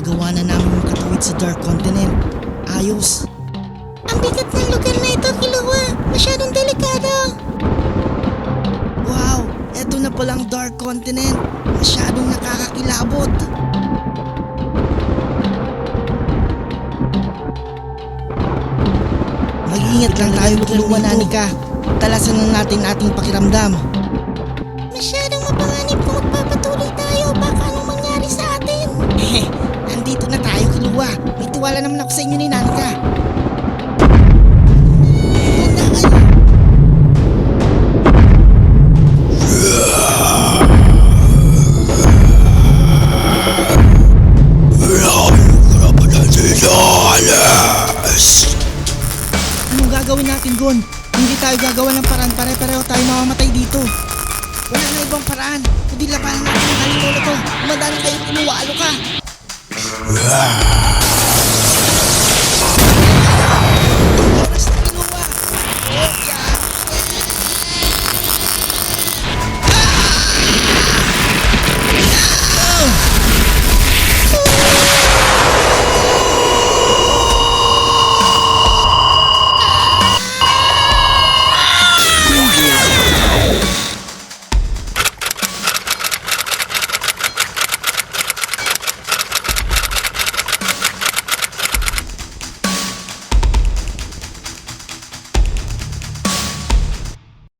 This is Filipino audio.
Nagawa na namin makatawid sa Dark Continent. Ayos. Ang bigat ng lugar na ito, Kilawa. Masyadong delikado. Wow, eto na palang Dark Continent. Masyadong nakakakilabot. Mag-ingat lang tayo tulungan, Anika. Talasan lang natin ating pakiramdam. May tiwala naman ako sa inyo ni. Anong gagawin natin, Gon? Hindi tayo gagawa ng paraan pare-pareho tayo mamamatay dito. Wala na ibang paraan. Kundi labanan natin ang halingolo to. Na kayo, inuwalo ka.